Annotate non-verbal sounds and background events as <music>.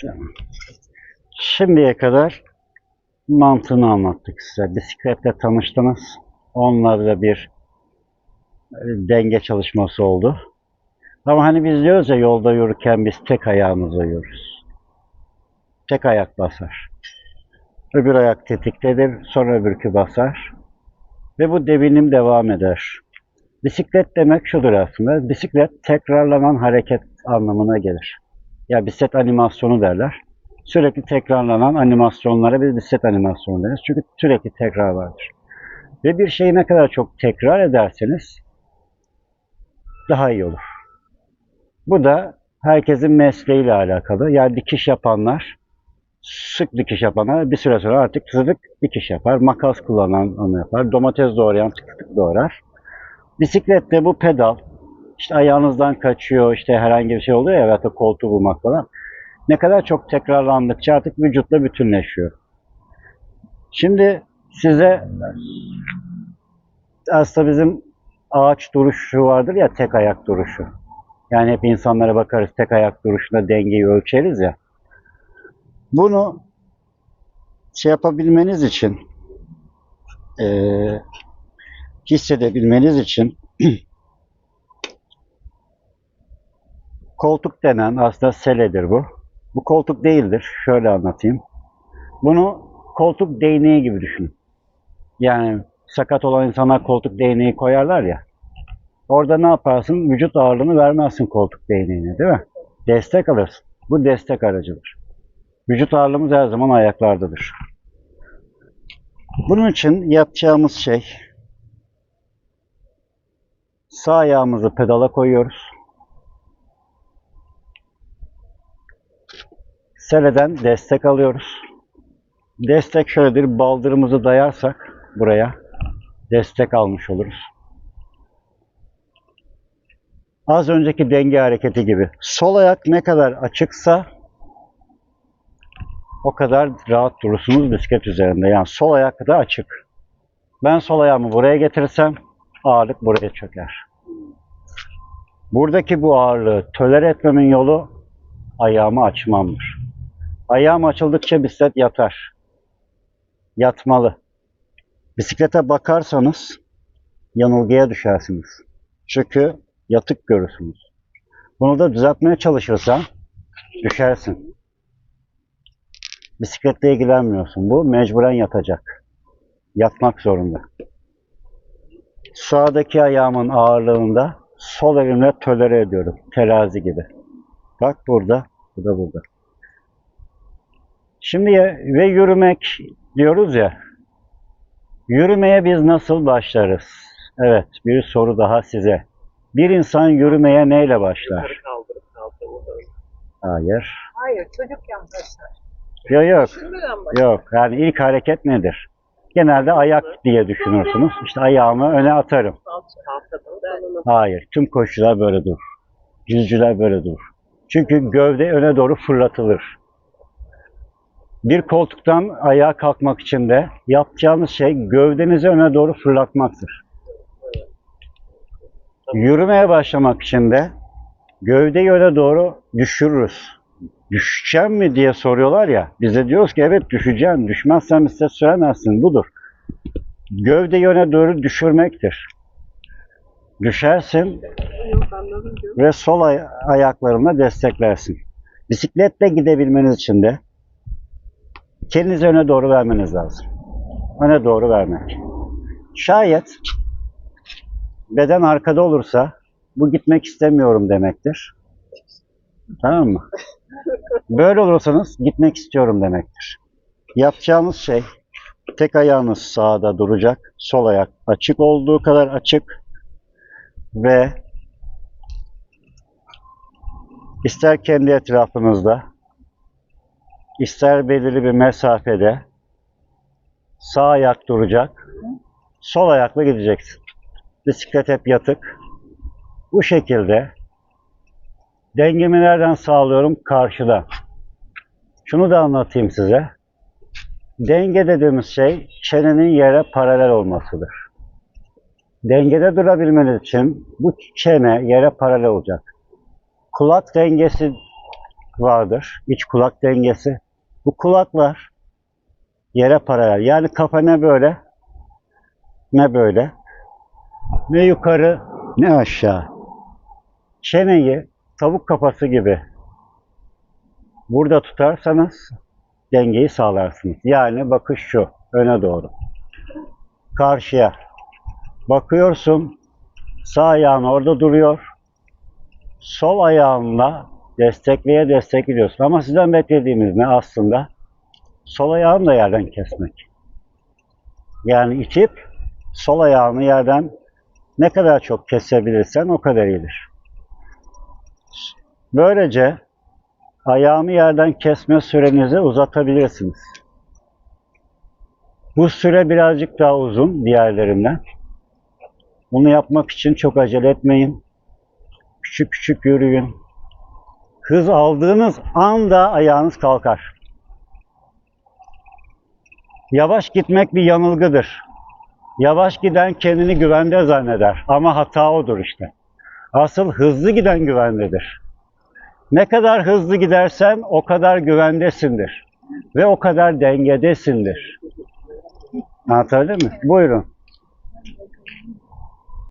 Tamam. Şimdiye kadar mantığını anlattık size. Bisikletle tanıştınız. Onlarla bir e, denge çalışması oldu. Ama hani biz diyoruz ya yolda yürürken biz tek ayağımızla yürürüz. Tek ayak basar. Öbür ayak tetiktedir, sonra öbürkü basar. Ve bu devinim devam eder. Bisiklet demek şudur aslında. Bisiklet tekrarlanan hareket anlamına gelir. Ya bisiklet animasyonu derler. Sürekli tekrarlanan animasyonlara biz bisiklet animasyonu deriz. Çünkü sürekli tekrar vardır. Ve bir şeyi ne kadar çok tekrar ederseniz daha iyi olur. Bu da herkesin mesleğiyle alakalı. Yani dikiş yapanlar, sık dikiş yapanlar bir süre sonra artık sık dikiş yapar. Makas kullanan onu yapar. Domates doğrayan tık tık doğrar. Bisiklette bu pedal, işte ayağınızdan kaçıyor, işte herhangi bir şey oluyor ya veyahut da koltuğu bulmak falan. Ne kadar çok tekrarlandıkça artık vücutla bütünleşiyor. Şimdi size aslında bizim ağaç duruşu vardır ya tek ayak duruşu. Yani hep insanlara bakarız tek ayak duruşunda dengeyi ölçeriz ya. Bunu şey yapabilmeniz için eee hissedebilmeniz için <clears throat> koltuk denen aslında seledir bu. Bu koltuk değildir. Şöyle anlatayım. Bunu koltuk değneği gibi düşünün. Yani sakat olan insanlar koltuk değneği koyarlar ya. Orada ne yaparsın? Vücut ağırlığını vermezsin koltuk değneğine değil mi? Destek alırsın. Bu destek aracıdır. Vücut ağırlığımız her zaman ayaklardadır. Bunun için yapacağımız şey sağ ayağımızı pedala koyuyoruz. Seleden destek alıyoruz. Destek şöyledir. Baldırımızı dayarsak buraya destek almış oluruz. Az önceki denge hareketi gibi. Sol ayak ne kadar açıksa o kadar rahat durursunuz bisiklet üzerinde. Yani sol ayak da açık. Ben sol ayağımı buraya getirirsem ağırlık buraya çöker. Buradaki bu ağırlığı tolere etmemin yolu ayağımı açmamdır. Ayağım açıldıkça bisiklet yatar. Yatmalı. Bisiklete bakarsanız yanılgıya düşersiniz. Çünkü yatık görürsünüz. Bunu da düzeltmeye çalışırsan düşersin. Bisikletle ilgilenmiyorsun. Bu mecburen yatacak. Yatmak zorunda. Sağdaki ayağımın ağırlığında sol elimle tolere ediyorum. Terazi gibi. Bak burada, bu da burada. Şimdi ve yürümek diyoruz ya. Yürümeye biz nasıl başlarız? Evet, bir soru daha size. Bir insan yürümeye neyle başlar? Kaldırıp kaldırıp. Hayır. Hayır çocukken başlar. Yok yok. Yok. Yani ilk hareket nedir? Genelde ayak diye düşünürsünüz. İşte ayağımı öne atarım. Hayır. Tüm koşucular böyle dur. Yüzücüler böyle dur. Çünkü gövde öne doğru fırlatılır. Bir koltuktan ayağa kalkmak için de yapacağınız şey gövdenizi öne doğru fırlatmaktır. Yürümeye başlamak için de gövdeyi öne doğru düşürürüz. Düşeceğim mi diye soruyorlar ya. Biz de diyoruz ki evet düşeceğim. Düşmezsen bisiklet süremezsin. Budur. Gövdeyi öne doğru düşürmektir. Düşersin, ve sol ay- ayaklarına desteklersin. Bisikletle gidebilmeniz için de kendinizi öne doğru vermeniz lazım. Öne doğru vermek. Şayet beden arkada olursa bu gitmek istemiyorum demektir. Tamam mı? Böyle olursanız gitmek istiyorum demektir. Yapacağınız şey tek ayağınız sağda duracak. Sol ayak açık olduğu kadar açık ve İster kendi etrafınızda, ister belirli bir mesafede sağ ayak duracak, sol ayakla gideceksin. Bisiklet hep yatık. Bu şekilde dengemi nereden sağlıyorum? Karşıda. Şunu da anlatayım size. Denge dediğimiz şey çenenin yere paralel olmasıdır. Dengede durabilmeniz için bu çene yere paralel olacak kulak dengesi vardır. İç kulak dengesi. Bu kulaklar yere paralel. Yani kafa ne böyle ne böyle ne yukarı ne aşağı. Çeneyi tavuk kafası gibi burada tutarsanız dengeyi sağlarsınız. Yani bakış şu öne doğru. Karşıya. Bakıyorsun sağ ayağın orada duruyor. Sol ayağınla destekleye destekliyorsun. Ama sizden beklediğimiz ne aslında? Sol ayağını da yerden kesmek. Yani itip sol ayağını yerden ne kadar çok kesebilirsen o kadar iyidir. Böylece ayağını yerden kesme sürenizi uzatabilirsiniz. Bu süre birazcık daha uzun diğerlerinden. Bunu yapmak için çok acele etmeyin. Küçük küçük yürüyün. Hız aldığınız anda ayağınız kalkar. Yavaş gitmek bir yanılgıdır. Yavaş giden kendini güvende zanneder ama hata odur işte. Asıl hızlı giden güvendedir. Ne kadar hızlı gidersen o kadar güvendesindir ve o kadar dengedesindir. Anlatabildim mi? Buyurun.